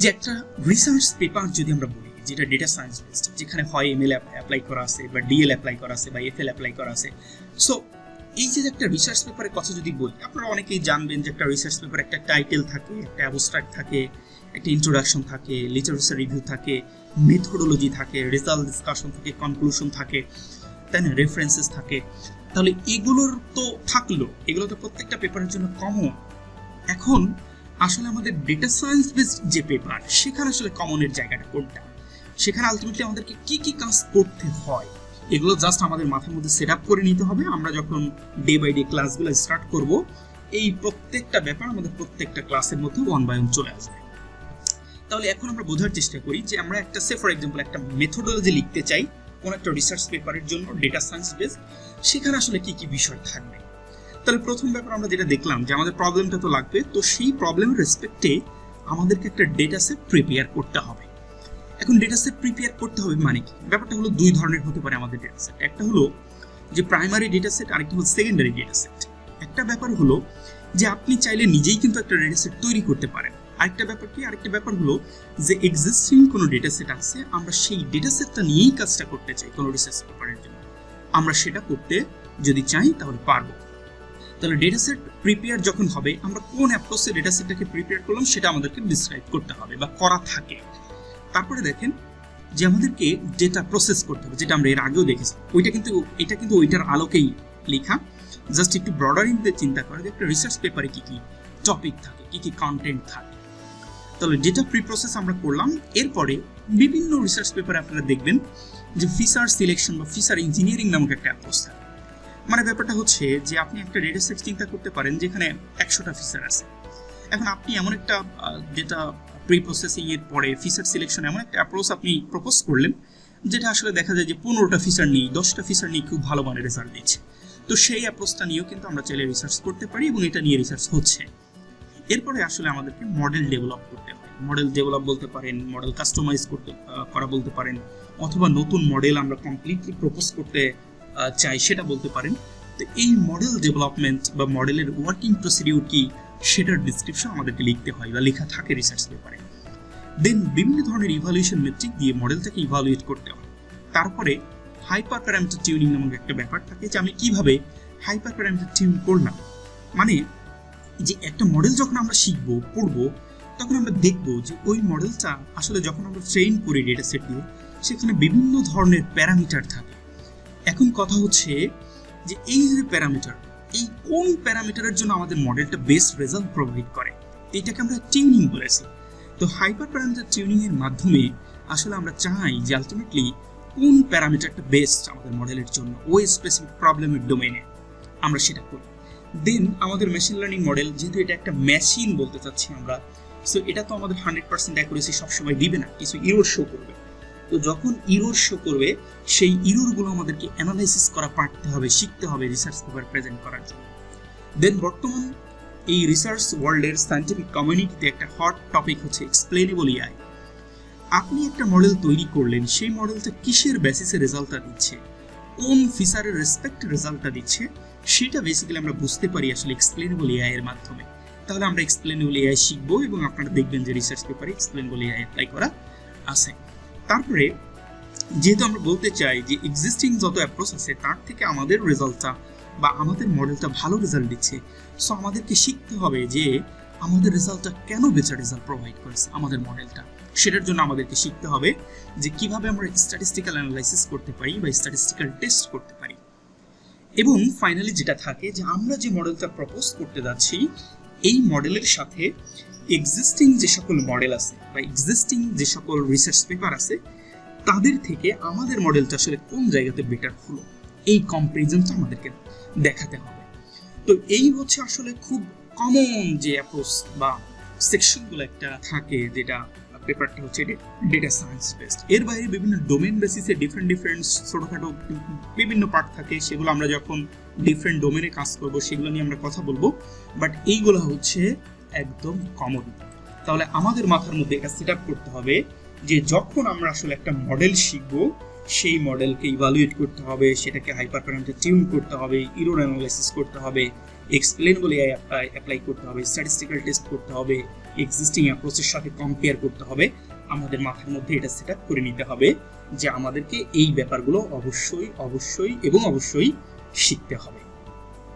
যে একটা research paper যদি আমরা বলি, যেটা ডেটা সায়েন্স বেসড যেখানে হয় এম এমএল অ্যাপ্লাই করা আছে বা ডিএল অ্যাপ্লাই করা আছে বা এফএল অ্যাপ্লাই করা আছে। সো এই যে একটা রিসার্চ পেপারের কথা যদি বলি, আপনারা অনেকেই জানবেন যে একটা রিসার্চ পেপার একটা টাইটেল থাকে, একটা অ্যাবস্ট্রাক্ট থাকে, একটা ইন্ট্রোডাকশন থাকে লিটারেচার রিভিউ থাকে মেথোডোলজি থাকে রেজাল্ট ডিসকাশন থাকে কনক্লুশন থাকে তাই না রেফারেন্সেস থাকে। তাহলে এগুলোর তো থাকল, এগুলো তো প্রত্যেকটা পেপারের জন্য কমন এখন আসলে আমাদের ডেটা সায়েন্স বেসড যে পেপার সেখানে আসলে কমনের জায়গাটা কোনটা? সেখানে আলটিমেটলি আমাদেরকে কি কি কাজ করতে হয়? এগুলো জাস্ট আমাদের মাথার মধ্যে সেট করে নিতে হবে। আমরা যখন ডে বাই ডে ক্লাসগুলো স্টার্ট করব, এই প্রত্যেকটা ব্যাপার আমাদের প্রত্যেকটা ক্লাসের মধ্যে ওয়ান বাই ওয়ান চলে আসবে। তাহলে এখন আমরা বোঝার চেষ্টা করি যে আমরা একটা সে ফর এক্সাম্পল একটা মেথোডোলজি লিখতে চাই, কোনো একটা রিসার্চ পেপারের জন্য ডেটা সায়েন্স বেস সেখানে আসলে কি কি বিষয় থাকবে? তাহলে প্রথম ব্যাপার আমরা যেটা দেখলাম যে আমাদের প্রবলেমটা তো লাগবে, তো সেই প্রবলেমের রেসপেক্টে আমাদেরকে একটা ডেটা সেট প্রিপেয়ার করতে হবে। এখন ডেটা সেট প্রিপেয়ার করতে হবে মানে কি? ব্যাপারটা হলো দুই ধরনের হতে পারে আমাদের ডেটা সেট একটা হলো যে প্রাইমারি ডেটা সেট আরেকটা হলো সেকেন্ডারি ডেটা সেট একটা ব্যাপার হলো যে আপনি চাইলে নিজেই কিন্তু একটা ডেটা সেট তৈরি করতে পারেন। আরেকটা ব্যাপার কি? আরেকটা ব্যাপার হলো যে এক্সিস্টিং কোনো ডেটা সেট আছে, আমরা সেই ডেটা সেটটা নিয়েই কাজটা করতে চাই কোনো রিসার্চ পেপারের জন্য। আমরা সেটা করতে যদি চাই তাহলে পারব। তাহলে ডেটা সেট প্রিপেয়ার যখন হবে, আমরা কোন অ্যাপ্রোচে ডেটা সেটটাকে প্রিপেয়ার করলাম সেটা আমাদেরকে ডিসক্রাইব করতে হবে বা করা থাকে। তারপরে দেখেন যে আমাদেরকে ডেটা প্রসেস করতে হবে, যেটা আমরা এর আগেও দেখেছি। ওইটা কিন্তু, এটা কিন্তু ওইটার আলোকেই লেখা। জাস্ট একটু ব্রডার ইনতে চিন্তা করে যে একটা রিসার্চ পেপারে কী কী টপিক থাকে, কি কি কন্টেন্ট থাকে। তাহলে ডেটা প্রি প্রসেস আমরা করলাম। এরপরে বিভিন্ন রিসার্চ পেপারে আপনারা দেখবেন যে ফিসার সিলেকশন বা ফিসার ইঞ্জিনিয়ারিং নামক একটা অ্যাপ্রোচ থাকে। মানে ব্যাপারটা হচ্ছে যে আপনি একটা ডেটা সেট চিন্তা করতে পারেন যেখানে একশোটা ফিচার আছে। এখন আপনি এমন একটা ডেটা প্রি প্রসেসিং এর পরে ফিচার সিলেকশন এমন একটা অ্যাপ্রোচ আপনি প্রপোজ করলেন, যেটা আসলে দেখা যায় যে পনেরোটা ফিচার নিয়ে, দশটা ফিচার নিয়ে খুব ভালো মানের রেজাল্ট দিচ্ছে। তো সেই অ্যাপ্রোচটা নিয়েও কিন্তু আমরা চাইলে রিসার্চ করতে পারি এবং এটা নিয়ে রিসার্চ হচ্ছে। এরপরে আসলে আমাদেরকে মডেল ডেভেলপ করতে হয় মডেল ডেভেলপ বলতে পারেন মডেল কাস্টমাইজ করতে করা বলতে পারেন, অথবা নতুন মডেল আমরা কমপ্লিটলি প্রপোজ করতে চাই সেটা বলতে পারেন। তো এই মডেল ডেভেলপমেন্ট বা মডেলের ওয়ার্কিং প্রসিডিউর কি সেটার ডিসক্রিপশন আমাদেরকে লিখতে হয় বা লেখা থাকে রিসার্চ পেপারে দেন বিভিন্ন ধরনের ইভালুয়েশন মেট্রিক দিয়ে মডেলটাকে ইভালুয়েট করতে হয়। তারপরে হাইপার প্যারামিটার টিউনিং নামক একটা ব্যাপার থাকে যে আমি কীভাবে হাইপার প্যারামিটার টিউন করলাম। মানে যে একটা মডেল যখন আমরা শিখব পড়ব তখন আমরা দেখব যে ওই মডেলটা আসলে যখন আমরা ট্রেন করি ডেটা সেট দিয়ে, সেখানে বিভিন্ন ধরনের প্যারামিটার থাকে। এখন কথা হচ্ছে যে এই যে প্যারামিটার, এই কোন প্যারামিটারের জন্য আমাদের মডেলটা বেস্ট রেজাল্ট প্রোভাইড করে, এটাকে আমরা টিউনিং বলেছি। তো হাইপার প্যারামিটার টিউনিং এর মাধ্যমে আসলে আমরা চাই যে আলটিমেটলি কোন প্যারামিটারটা বেস্ট আমাদের মডেলের জন্য, ওই স্পেসিফিক প্রবলেমের ডোমেনে আমরা সেটা করি। দেন আমাদের মেশিন লার্নিং মডেল যেহেতু এটা একটা মেশিন বলতে চাচ্ছি আমরা সো এটা তো আমাদের হান্ড্রেড পার্সেন্ট অ্যাকুরেসি সবসময় দিবে না, কিছু ইরোর শো করবে। তো যখন ইরোর শো করবে, সেই ইরোরগুলো আমাদেরকে অ্যানালাইসিস করা পারতে হবে, শিখতে হবে রিসার্চ পেপার প্রেজেন্ট করার জন্য। দেন বর্তমান এই রিসার্চ ওয়ার্ল্ডের সায়েন্টিফিক কমিউনিটিতে একটা হট টপিক হচ্ছে এক্সপ্লেনেবল ইআই আপনি একটা মডেল তৈরি করলেন, সেই মডেলটা কিসের বেসিসে রেজাল্টটা দিচ্ছে? কোন ফিচারের রেসপেক্ট রেজাল্টটা দিচ্ছে? সেটা বেসিক্যালি আমরা বুঝতে পারি আসলে এক্সপ্লেনেবল এআই এর মাধ্যমে। তাহলে আমরা এক্সপ্লেনেবল এআই শিখব এবং আপনারা দেখবেন যে রিসার্চ পেপারে এক্সপ্লেনেবল এআই অ্যাপ্লাই করা আছে। তারপরে যেহেতু আমরা বলতে চাই যে এক্সিস্টিং যত অ্যাপ্রোচ আছে, তার থেকে আমাদের রেজাল্টটা বা আমাদের মডেলটা ভালো রেজাল্ট দিচ্ছে। সো আমাদেরকে শিখতে হবে যে আমাদের রেজাল্টটা কেন বেটার রেজাল্ট প্রোভাইড করেছে আমাদের মডেলটা সেটার জন্য আমাদেরকে শিখতে হবে যে কীভাবে আমরা স্ট্যাটিস্টিক্যাল অ্যানালাইসিস করতে পারি বা স্ট্যাটিস্টিক্যাল টেস্ট করতে পারি। এবং ফাইনালি যেটা থাকে যে আমরা যে মডেলটা প্রপোজ করতে যাচ্ছি এই মডেলের সাথে এক্সিস্টিং যে সকল মডেল আছে বা এক্সিস্টিং যে সকল রিসার্চ পেপার আছে, তাদের থেকে আমাদের মডেলটা আসলে কোন জায়গাতে বেটার হলো? এই কম্পারিজনটা আমাদেরকে দেখাতে হবে। তো এই হচ্ছে আসলে খুব কমন যে অ্যাপ্রোচ বা সেকশনগুলো একটা থাকে যেটা পেপারটা হচ্ছে ডেটা সায়েন্স বেসড এর বাইরে বিভিন্ন ডোমেন বেসিসে ডিফারেন্ট ডিফারেন্ট ছোটোখাটো বিভিন্ন পার্ট থাকে, সেগুলো আমরা যখন ডিফারেন্ট ডোমেনে কাজ করব, সেগুলো নিয়ে আমরা কথা বলব। বাট এইগুলো হচ্ছে একদম কমন তাহলে আমাদের মাথার মধ্যে এটা সেট করতে হবে যে যখন আমরা আসলে একটা মডেল শিখব, সেই মডেলকে ইভালুয়েট করতে হবে, সেটাকে হাইপার প্যারামিটার টিউন করতে হবে ইরোর অ্যানালাইসিস করতে হবে এক্সপ্লেন বলে অ্যাপ্লাই করতে হবে স্ট্যাটিস্টিক্যাল টেস্ট করতে হবে এক্সিস্টিং অ্যাপ্রোচের সাথে কম্পেয়ার করতে হবে। আমাদের মাথার মধ্যে এটা সেট করে নিতে হবে যে আমাদেরকে এই ব্যাপারগুলো অবশ্যই অবশ্যই এবং অবশ্যই শিখতে হবে।